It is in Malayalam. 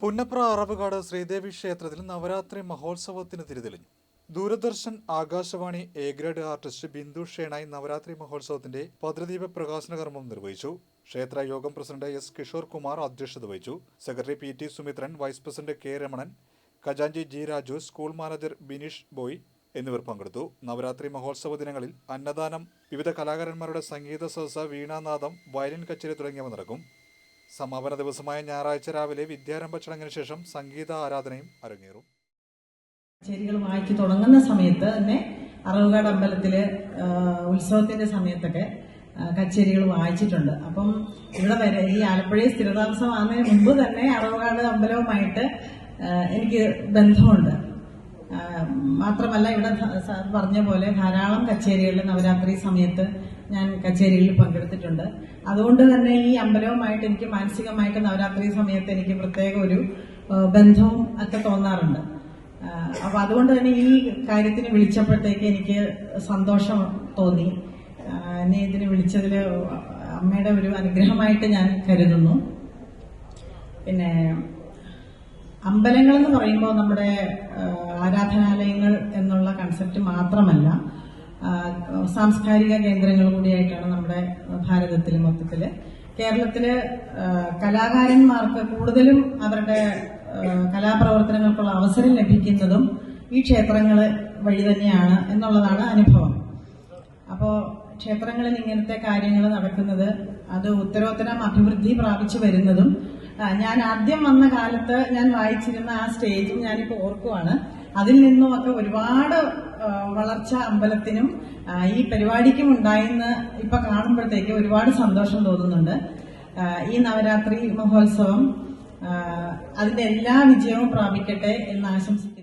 പുന്നപ്ര അറവുകാട് ശ്രീദേവി ക്ഷേത്രത്തിൽ നവരാത്രി മഹോത്സവത്തിന് തിരിതെളിഞ്ഞു. Doordarshan Akashvani A grade artist Bindu Shenoy Navaratri മഹോത്സവത്തിന്റെ ഭദ്രദീപ പ്രകാശന കർമ്മം നിർവഹിച്ചു. ക്ഷേത്ര യോഗം പ്രസിഡന്റ് എസ് കിഷോർ കുമാർ അധ്യക്ഷത വഹിച്ചു. Secretary P T Sumithran vice president K Ramanan ഖജാൻജി G Raju school manager Bineesh Boy എന്നിവർ പങ്കെടുത്തു. നവരാത്രി മഹോത്സവ ദിനങ്ങളിൽ അന്നദാനം വിവിധ കലാകാരന്മാരുടെ സംഗീത സദസ്സ വീണാനാദം വയലിൻ കച്ചേരി തുടങ്ങിയവ നടക്കും. സമാപന ദിവസമായ ഞായറാഴ്ച രാവിലെ വിദ്യാരംഭ ചടങ്ങിന് ശേഷം സംഗീത ആരാധനയും അരങ്ങേറും. ചേരികൾ വായിച്ചു തുടങ്ങുന്ന സമയത്ത് തന്നെ അറവുകാട് അമ്പലത്തിൽ ഉത്സവത്തിന്റെ സമയത്തൊക്കെ കച്ചേരികൾ വായിച്ചിട്ടുണ്ട് അപ്പം ഇവിടെ വരെ ഈ ആലപ്പുഴയിൽ സ്ഥിരതാമസമാകുന്നതിന് മുമ്പ് തന്നെ അറവുകാട് അമ്പലവുമായിട്ട് എനിക്ക് ബന്ധമുണ്ട്. മാത്രമല്ല ഇവിടെ പറഞ്ഞ പോലെ ധാരാളം കച്ചേരികളിൽ നവരാത്രി സമയത്ത് ഞാൻ കച്ചേരികളിൽ പങ്കെടുത്തിട്ടുണ്ട്. അതുകൊണ്ട് തന്നെ ഈ അമ്പലവുമായിട്ട് എനിക്ക് മാനസികമായിട്ട് നവരാത്രി സമയത്ത് എനിക്ക് പ്രത്യേക ഒരു ബന്ധവും ഒക്കെ തോന്നാറുണ്ട്. അപ്പൊ അതുകൊണ്ട് തന്നെ ഈ കാര്യത്തിന് വിളിച്ചപ്പോഴത്തേക്ക് എനിക്ക് സന്തോഷം തോന്നി. എന്നെ ഇതിന് വിളിച്ചതിൽ അമ്മയുടെ ഒരു അനുഗ്രഹമായിട്ട് ഞാൻ കരുതുന്നു. പിന്നെ അമ്പലങ്ങൾ എന്ന് പറയുമ്പോൾ നമ്മുടെ ആരാധനാലയങ്ങൾ എന്നുള്ള കൺസെപ്റ്റ് മാത്രമല്ല സാംസ്കാരിക കേന്ദ്രങ്ങൾ കൂടിയായിട്ടാണ് നമ്മുടെ ഭാരതത്തിൽ മൊത്തത്തിൽ കേരളത്തിൽ കലാകാരന്മാർക്ക് കൂടുതലും അവരുടെ കലാപ്രവർത്തനങ്ങൾക്കുള്ള അവസരം ലഭിക്കുന്നതും ഈ ക്ഷേത്രങ്ങൾ വഴി തന്നെയാണ് എന്നുള്ളതാണ് അനുഭവം. അപ്പോൾ ക്ഷേത്രങ്ങളിൽ ഇങ്ങനത്തെ കാര്യങ്ങൾ നടക്കുന്നത് അത് ഉത്തരോത്തരം അഭിവൃദ്ധി പ്രാപിച്ചു വരുന്നതും ഞാൻ ആദ്യം വന്ന കാലത്ത് ഞാൻ വായിച്ചിരുന്ന ആ സ്റ്റേജും ഞാനിപ്പോൾ ഓർക്കുവാണ്. അതിൽ നിന്നുമൊക്കെ ഒരുപാട് വളർച്ച അമ്പലത്തിനും ഈ പരിപാടിക്കും ഉണ്ടായെന്ന് ഇപ്പൊ കാണുമ്പോഴത്തേക്ക് ഒരുപാട് സന്തോഷം തോന്നുന്നുണ്ട്. ഈ നവരാത്രി മഹോത്സവം അതിന്റെ എല്ലാ വിജയവും പ്രാപിക്കട്ടെ എന്ന് ആശംസിക്കുന്നു